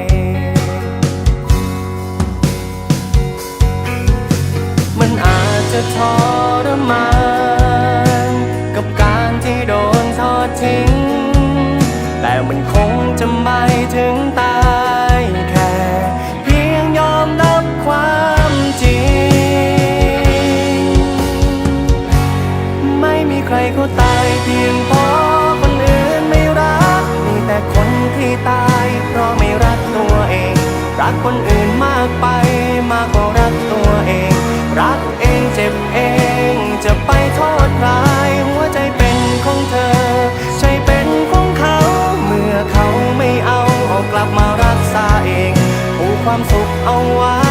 ง เขาตายเพียงพราะคนอื่นไม่รัก มีแต่คนที่ตาย เพราะไม่รักตัวเอง รักคนอื่นมากไปมากกว่ารักตัวเอง รักเองเจ็บเอง จะไปโทษใครหัวใจเป็นของเธอใจเป็นของเขา เมื่อเขาไม่เอาเอากลับมารักษาเองผูกความสุขเอาไว้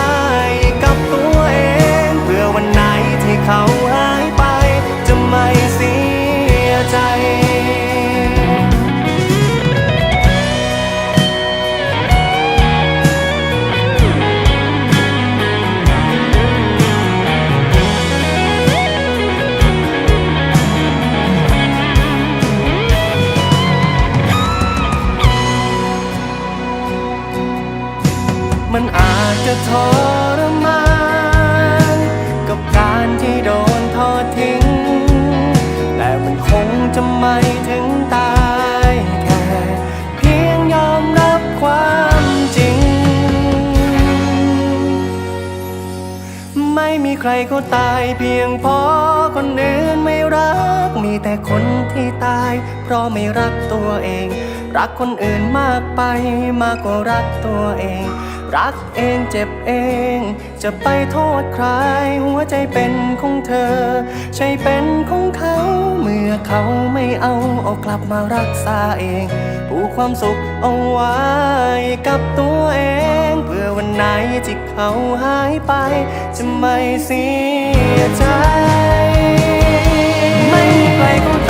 จะทรมานกับการที่โดนทอดทิ้ง แต่มันคงจะไม่ถึงตายแค่เพียงยอมรับความจริง ไม่มีใครเขาตายเพียงเพราะคน เพราะไม่รักตัวเอง รักคนอื่นมากไปมากกว่ารักตัวเอง รักเองเจ็บเอง จะไปโทษใคร หัวใจเป็นของเธอ ใช่เป็นของเขา เมื่อเขาไม่เอาเอากลับมารักษาเองผูกความสุขเอาไว้กับตัวเอง เพื่อวันไหนที่เขาหายไป จะไม่เสียใจ ไม่มีใครเขาตายเพี